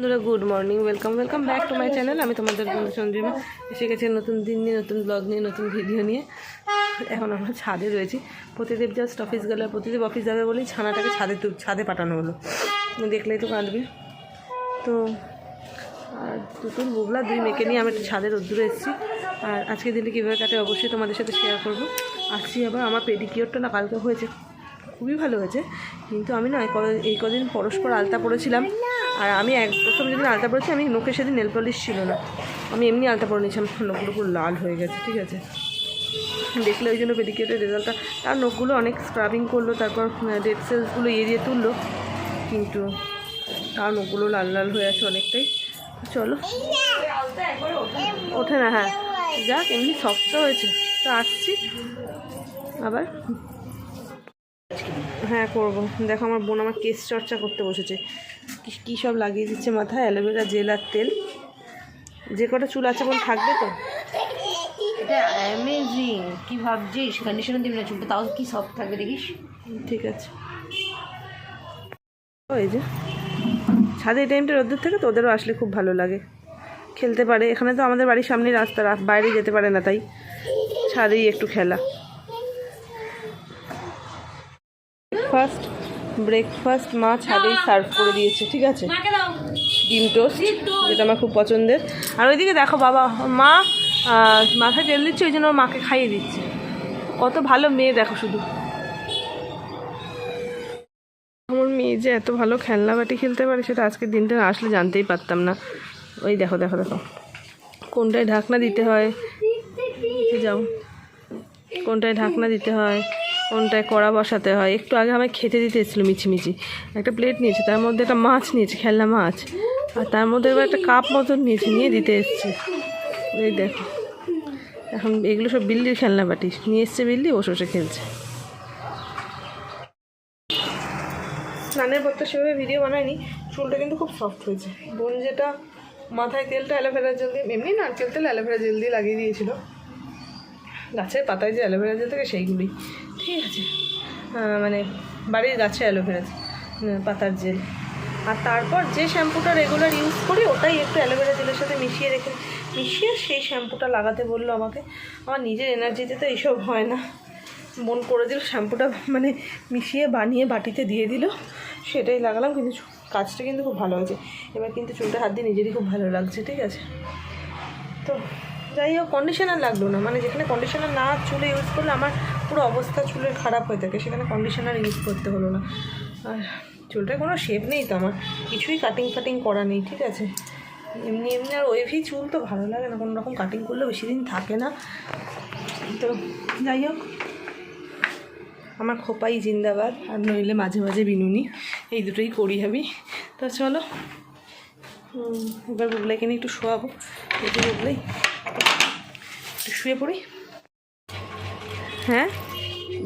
বন্ধুরা good morning welcome welcome back to my channel আমি তোমাদের বন্ধু সঞ্জীমা এসে গেছি নতুন দিন নিয়ে, নতুন ব্লগ নিয়ে, নতুন ভিডিও নিয়ে। এখন আমরা ছাদে রয়েছি। প্রতিদেব জাস্ট অফিস গেলে প্রতিদেব অফিস যাবে বলেই ছানাটাকে ছাদে ছাদে পাঠানো হলো। দেখলেই তো কাঁদবে। তো, আর দুতুন বুবলা দুই মেয়েকে নিয়ে আমি একটু ছাদের রোদ্দুরে এসেছি। আর আজকে দিলে কীভাবে কাটে অবশ্যই তোমাদের সাথে শেয়ার করব। আসছি আবার আমার পেডিকিওরটা না, কালকে হয়েছে। খুবই ভালো হয়েছে। কিন্তু আমি না এই কদিন পরস্পর আলতা পরেছিলাম। আর আমি এক প্রথম যেদিন আলতা পরেছি, আমি নোকে সেদিন নেল পলিশ ছিল না। আমি এমনি আলতা পরে নিয়েছিলাম নখগুলো পুরো লাল হয়ে গেছে, ঠিক আছে। দেখলে ওই জন্য পেডিকিওরের রেজাল্টটা তার নখগুলো অনেক স্ক্রাবিং করল, তারপর ডেড সেলসগুলো এড়িয়ে তুললো। কিন্তু তার নখগুলো লাল লাল হয়ে আছে অনেকটাই। চলো। ওঠে না হ্যাঁ। যাক, এমনি শক্ত হয়েছে। তো আসছি। আবার? হ্যাঁ করব। দেখো, আমার বোন আমার কেস চর্চা করতে বসেছে। কি- সব লাগিয়ে দিচ্ছে মাথায়? অ্যালোভেরা জেল আর তেল। যে কটা চুল আছে বল থাকবে তো? এটা অ্যামেজিং কি ভাবছিস? কন্ডিশনার দিবি না চুলটা? তাও কি সফট থাকবে দেখিস? ঠিক আছে। ওই যে। ছাদে এই টাইমটা রোদ্দুর থেকে তোদেরও আসলে খুব ভালো লাগে। খেলতে পারে। এখানে তো আমাদের বাড়ির সামনেই রাস্তা বাইরে যেতে পারে না তাই। ছাদেই একটু খেলা। ফার্স্ট ব্রেকফাস্ট মা ছাদেই সার্ভ করে দিয়েছে ঠিক আছে? ডিম টোস্ট যেটা আমার খুব পছন্দের। আর ওইদিকে দেখো বাবা মা মাথায় তেল দিচ্ছে ওই জন্য মাকে খাইয়ে দিচ্ছে। কত ভালো মেয়ে দেখো শুধু। আমার মেয়ে যে এত ভালো খেলনা বাটি খেলতে পারে সেটা আজকের দিনটা আসলে জানতেই পারতাম না। ওই দেখো দেখো দেখো। কোনটায় ঢাকনা দিতে হয়? যাও। কোনটায় ঢাকনা দিতে হয়? কোনটায় কড়া বসাতে হয়। একটু আগে আমায় খেতে দিতে এসেছিল মিছিমিছি। একটা প্লেট নিয়েছে, তার মধ্যে একটা মাছ নিয়েছে, খেলনা মাছ। আর তার মধ্যে এবার একটা কাপ মতন নিয়েছে, নিয়ে দিতে এসছে। এই দেখো। এখন এগুলো সব বিল্লির খেলনা বাটি। নিয়ে এসছে বিল্লি বসে বসে খেলছে। স্নানের পর তো সেভাবে ভিডিও বানায়নি। চুলটা কিন্তু খুব সফট হয়েছে। বোন যেটা মাথায় তেলটা অ্যালোভেরা জেল দিয়ে এমনি নারকেল তেল অ্যালোভেরা জেল দিয়ে লাগিয়ে দিয়েছিল। গাছের পাতায় যে অ্যালোভেরা জেল থাকে সেইগুলি আছে। মানে বাড়ির গাছে অ্যালোভেরা পাতার জেল। আর তারপর যে শ্যাম্পুটা রেগুলার ইউজ করি, ওটাই একটু অ্যালোভেরা জেলের সাথে মিশিয়ে রেখে মিশিয়ে সেই শ্যাম্পুটা লাগাতে বলল আমাকে। আমার নিজের এনার্জিতে তো এইসব হয় না। মন করে দিল শ্যাম্পুটা মানে মিশিয়ে বানিয়ে বাটিতে দিয়ে দিল। সেটাই লাগালাম, কিন্তু কাজটা কিন্তু খুব ভালো হয়েছে। এবার কিন্তু চুলটা হাত দিয়ে নিজেরই খুব ভালো লাগছে, ঠিক আছে? তো যাই হোক কন্ডিশনার লাগল না। মানে যেখানে কন্ডিশনার না চুলে ইউজ করলে আমার পুরো অবস্থা চুলের খারাপ হয়ে থাকে, সেখানে কন্ডিশনার ইউজ করতে হলো না। আর চুলটায় কোনো শেপ নেই তো আমার, কিছুই কাটিং ফাটিং করা নেই, ঠিক আছে? এমনি এমনি আর ওয়েভি চুল তো ভালো লাগে না, কোনো রকম কাটিং করলে বেশি দিন থাকে না। তো যাই হোক, আমার খোপাই জিন্দাবাদ, আর নইলে মাঝে মাঝে বিনুনি, এই দুটোই করি আমি। তো চলো এবার বুবলাইকে নিয়ে একটু শোয়াবো একটু বুবলাই। একটু শুয়ে পড়ি। হ্যাঁ?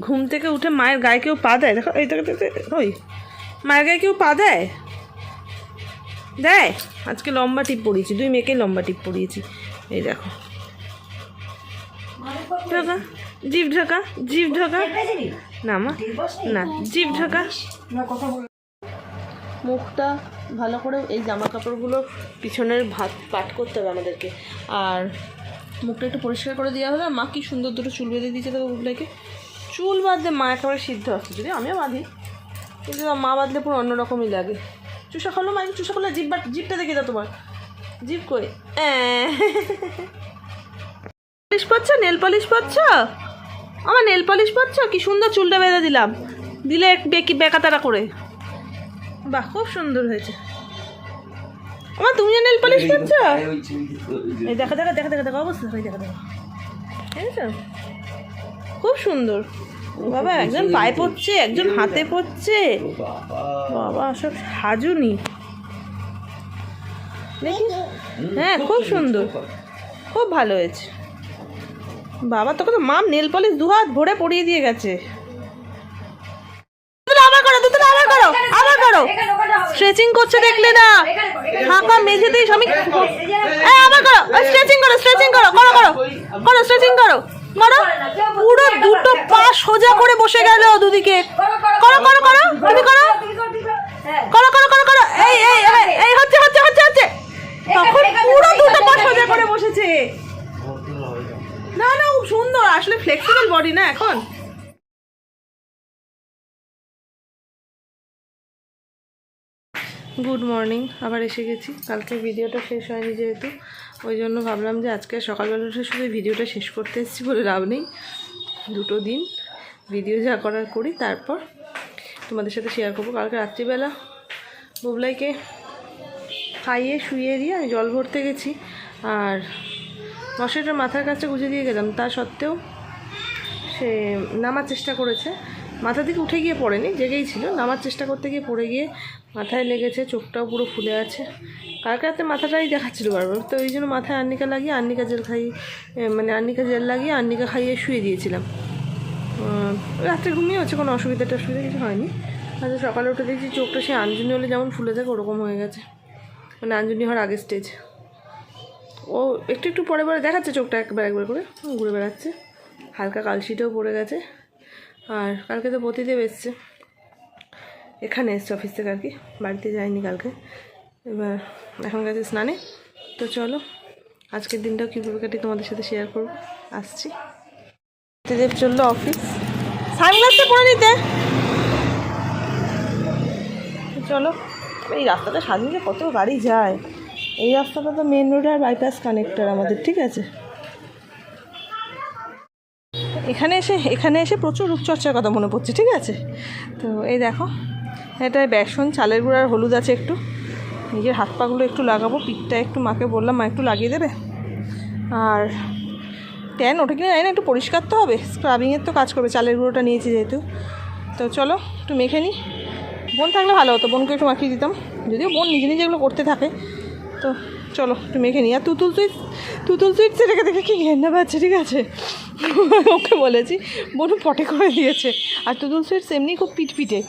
ঘুম থেকে উঠে মায়ের গায়ে কেউ পা দেয়? দেখো, এই দেখো ওই। মায়ের গায়ে কেউ পা দেয়? দেয়? আজকে লম্বা টিপ পরিয়েছি, দুই মেয়েকেই লম্বা টিপ পরিয়েছি। এই দেখো। ঢোকা? জিভ ঢাকা? জিভ ঢাকা? না, মা। না, জিভ ঢাকা? মুখটা ভালো করে এই জামা কাপড়গুলো পিছনের ভাত পাট করতে হবে আমাদেরকে। আর মুখটা একটু পরিষ্কার করে দেওয়া হলে। মা কি সুন্দর দুটো চুল বেঁধে দিয়েছে দেখো বুবলাইকে চুল বাঁধলে মা একেবারে সিদ্ধ আসছে যদি আমিও বাঁধি। কিন্তু মা বাঁধলে পুরো অন্যরকমই লাগে। চুষা খালো মা চুষা করলে জিভ বাট জিভটা দেখে দাও তোমার। জিভ কই? পলিশ পাচ্ছ নেল পলিশ পাচ্ছ আমার নেল পলিশ পাচ্ছ কি সুন্দর চুলটা বেঁধে দিলাম। দিলে বেকি বেকাতারা করে। বাহ, খুব সুন্দর হয়েছে। আমার তুমি নেল পলিশ পাচ্ছ এই দেখা দেখা দেখা দেখা দেখা অবস্থা ওই দেখা দেখা। বুঝেছ? খুব সুন্দর। বাবা একজন পায়ে পড়ছে একজন হাতে পড়ছে। বাবা। সব সাজুনি। দেখি। হ্যাঁ খুব সুন্দর খুব ভালো হয়েছে। বাবা তোকে তো মাম নেল পলিশ দু হাত ভরে পরিয়ে দিয়ে গেছে। স্ট্রেচিং করছে দেখলে না ফাঁকা মেঝেতেই আমি আবার করো স্ট্রেচিং করো স্ট্রেচিং করো করো করো করো স্ট্রেচিং করো করো পুরো দুটো পা সোজা করে বসে গেল দুদিকে করো করো করো তুমি করো করো করো করো করো এই এই এই হচ্ছে হচ্ছে হচ্ছে হচ্ছে তখন পুরো দুটো পা সোজা করে বসেছে না না সুন্দর আসলে ফ্লেক্সিবল বডি না এখন গুড মর্নিং আবার এসে গেছি। কালকে ভিডিওটা শেষ হয়নি যেহেতু। ওই জন্য ভাবলাম যে আজকে সকালবেলা উঠে শুধু ভিডিওটা শেষ করতে এসেছি বলে লাভ নেই। দুটো দিন ভিডিও যা করার করি, তারপর তোমাদের সাথে শেয়ার করব। কালকে রাত্রিবেলা বুবলাইকে খাইয়ে, শুইয়ে দিয়ে আমি জল ভরতে গেছি। আর মশাইটার মাথার কাছে গুজে দিয়ে গেলাম। তা সত্ত্বেও সে নামার চেষ্টা করেছে। মাথা থেকে উঠে গিয়ে পড়েনি, জেগেই ছিল। নামার চেষ্টা করতে গিয়ে পড়ে গিয়ে মাথায় লেগেছে, চোখটাও পুরো ফুলে আছে। কালকে রাতে মাথাটাই দেখাচ্ছিল বারবার। তো ওই জন্য মাথায় আর্নিকা লাগিয়ে আর্নিকা জেল খাইয়ে মানে আর্নিকা জেল লাগিয়ে আর্নিকা খাইয়ে শুয়ে দিয়েছিলাম। রাত্রে ঘুমিয়ে হচ্ছে, কোনো অসুবিধা টসুবিধা কিছু হয়নি। আচ্ছা সকালে উঠে দেখছি চোখটা সে আঞ্জনি হলে যেমন ফুলে থাকে ওরকম হয়ে গেছে। মানে আঞ্জনি হওয়ার আগের স্টেজ ও একটু একটু পরে পরে দেখাচ্ছে চোখটা একবার একবার করে, ঘুরে বেড়াচ্ছে। হালকা কালশিটেও পড়ে গেছে। আর কালকে তো পতিদেব এসছে। এখানে এসছে অফিস থেকে আর কি বাড়িতে যায়নি কালকে। এবার এখন গেছে স্নানে। তো চলো, আজকের দিনটাও কীভাবে কাটি তোমাদের সাথে শেয়ার করব। আসছি। পতিদেব চলল অফিস সানগ্লাসটা পরে নিতে। চলো, এই রাস্তাটা সাজিয়ে কত গাড়ি যায়। এই রাস্তাটা তো মেন রোড আর বাইপাস কানেক্টর আমাদের, ঠিক আছে? এখানে এসে এখানে এসে প্রচুর রূপচর্চার কথা মনে পড়ছে, ঠিক আছে? তো এই দেখো এটা বেসন, চালের গুঁড়ো আর হলুদ আছে একটু। নিজের হাত পাগুলো একটু লাগাবো, পিঠটা একটু মাকে বললাম, মা একটু লাগিয়ে দেবে। আর ট্যান ওটা কিনে জানি না, একটু পরিষ্কার তো হবে স্ক্রাবিংয়ের তো কাজ করবে, চালের গুঁড়োটা নিয়েছি যেহেতু। তো চলো, একটু মেখে নিই বোন থাকলে ভালো হতো, বোনকে একটু মাখিয়ে দিতাম। যদিও বোন নিজে নিজে এগুলো করতে থাকে তো চলো মেখে নিই। আর তুতুল সুইট তুতুল সুইট সেটাকে দেখে কি ঘেন্না পাচ্ছে, ঠিক আছে? ওকে বলেছি, বোনু পটে করে দিয়েছে। আর তুতুল সুইটস এমনি খুব পিটপিটে।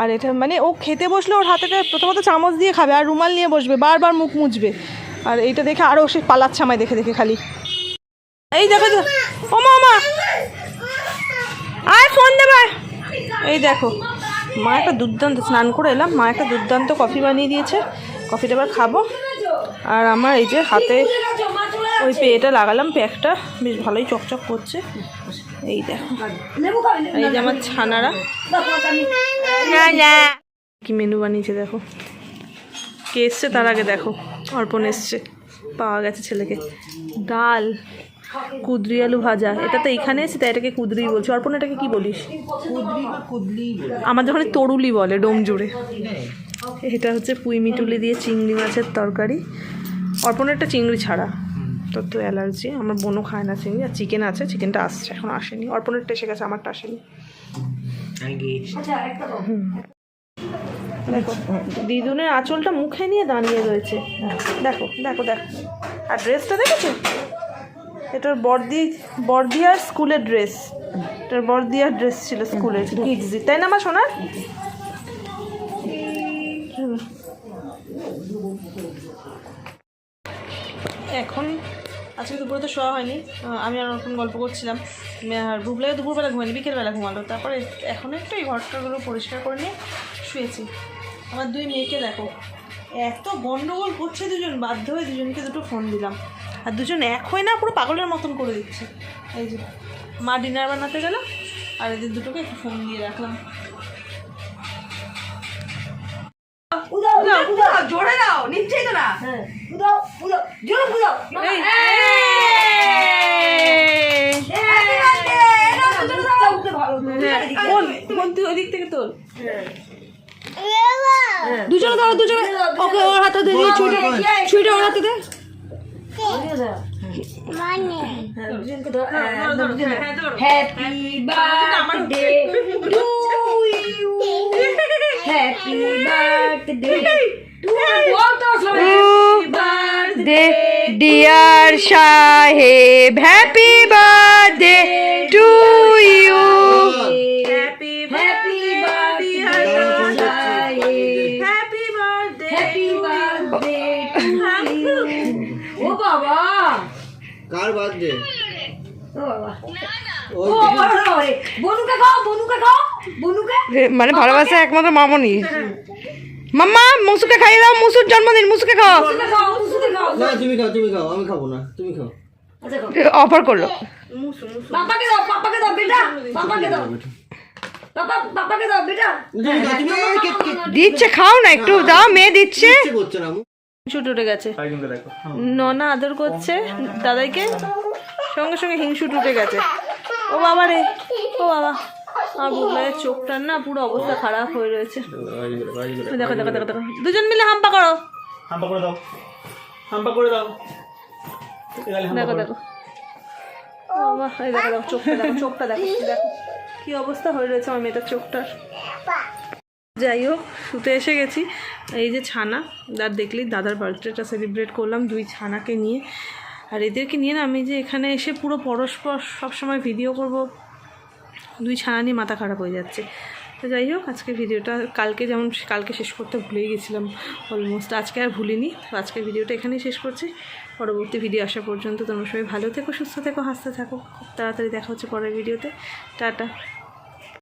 আর এটা মানে ও খেতে বসলে ওর হাতে প্রথমত চামচ দিয়ে খাবে, আর রুমাল নিয়ে বসবে, বারবার মুখ মুছবে। আর এইটা দেখে আরও সে পালাচ্ছে আমায় দেখে দেখে খালি। এই দেখো তো, ওমা ওমা। আয় ফোন দেবে এই দেখো, মা একটা দুর্দান্ত, স্নান করে এলাম, মা একটা দুর্দান্ত কফি বানিয়ে দিয়েছে। কফিটা এবার খাব। আর আমার এই যে হাতে ওই পেয়েটা লাগালাম প্যাকটা বেশ ভালোই চকচক করছে। এই দেখো। এই যে আমার ছানারা। কি মেনু বানিয়েছে দেখো? কে এসছে তার আগে দেখো। অর্পণ এসছে। পাওয়া গেছে ছেলেকে। ডাল কুদরি আলু ভাজা। এটা তো এখানে এসে তাই এটাকে কুদরি বলছি। অর্পণ এটাকে কি বলিস? আমাদের ওখানে তরুলি বলে ডোম জুড়ে এটা হচ্ছে পুঁই মিটুলি দিয়ে চিংড়ি মাছের তরকারি। অর্পণেরটা চিংড়ি ছাড়া। তোর তো অ্যালার্জি আমার বোনও খায় না চিংড়ি আর চিকেন আছে চিকেনটা আসছে এখন আসেনি। অর্পণেরটা এসে গেছে আমারটা আসেনি। দেখো দিদুনের আঁচলটা মুখে নিয়ে দাঁড়িয়ে রয়েছে। দেখো দেখো দেখো। আর ড্রেসটা দেখেছ? এটার বর্দি বর্দিয়ার স্কুলের ড্রেস এটার বর্দিয়ার ড্রেস ছিল স্কুলের কিডজি তাই না আমার সোনার এখন আজকে দুপুরে তো শোয়া হয়নি। আমি আর ওরকম গল্প করছিলাম। আর বুবলাই দুপুরবেলা ঘুমায়নি, বিকেলবেলা ঘুমালো। তারপরে এখন একটু এই ঘরটাগুলো পরিষ্কার করে নিয়ে শুয়েছি। আমার দুই মেয়েকে দেখো, এত গন্ডগোল করছে দুজন, বাধ্য হয়ে দুজনকে দুটো ফোন দিলাম। আর দুজন এক হয়ে না পুরো পাগলের মতন করে দিচ্ছে। এই যে, মা ডিনার বানাতে গেল, আর এদের দুটোকে একটু ফোন দিয়ে রাখলাম। হ্যাঁ, তুই ওদিক থেকে তোল দুজনে দাও দুজনে ওকে ওর হাতে দে দিয়ে ছুটে ছুটে ওর হাতে দে happy birthday to you happy birthday dear Shahib. Happy birthday to you. Happy birthday happy ও বাবা। কার খাও বনুকে মানে ভালোবাসা একমাত্র মামনি। মাম্মা মুসুকে খাইয়ে দাও মুসুর জন্মদিন মুসুকে খাও। খাও খাও না তুমি খাও তুমি খাও আমি খাব না তুমি খাও। অফার করল। মুসু মুসু পাপাকে দাও পাপাকে দাও বেটা। পাপাকে দাও। দিচ্ছে খাও না একটু দাও মেয়ে দিচ্ছে। ছুট উঠে গেছে। ননা আদর করছে দাদাইকে। সঙ্গে সঙ্গে হিংসুট উঠে গেছে। ও বাবা রে ও বাবা। আমার বুবলাইয়ের চোখটার না পুরো অবস্থা খারাপ হয়ে রয়েছে। দেখো দেখো দেখো দেখো। দুজন মিলে হাম্পা করো। হাম্পা করে দাও। হাম্পা করে দাও। দেখো। দেখো। বাবা এই দেখো দেখো চোখটা দেখো চোখটা দেখো দেখো। কি অবস্থা হয়ে রয়েছে আমার মেয়েটার চোখটার। যাই হোক শুতে এসে গেছি। এই যে ছানা দাদ দেখলি দাদার বার্থডেটা সেলিব্রেট করলাম দুই ছানাকে নিয়ে। আর এদেরকে নিয়ে না আমি যে এখানে এসে পুরো পরস্পর সবসময় ভিডিও করব। দুই ছানা নিয়ে মাথা খারাপ হয়ে যাচ্ছে। তো যাই হোক আজকে ভিডিওটা কালকে যেমন কালকে শেষ করতে ভুলেই গেছিলাম অলমোস্ট আজকে আর ভুলিনি। তো আজকের ভিডিওটা এখানেই শেষ করছি। পরবর্তী ভিডিও আসা পর্যন্ত তোমরা সবাই ভালো থেকো, সুস্থ থেকো, হাসতে থাকো। খুব তাড়াতাড়ি দেখা হচ্ছে পরের ভিডিওতে। টাটা।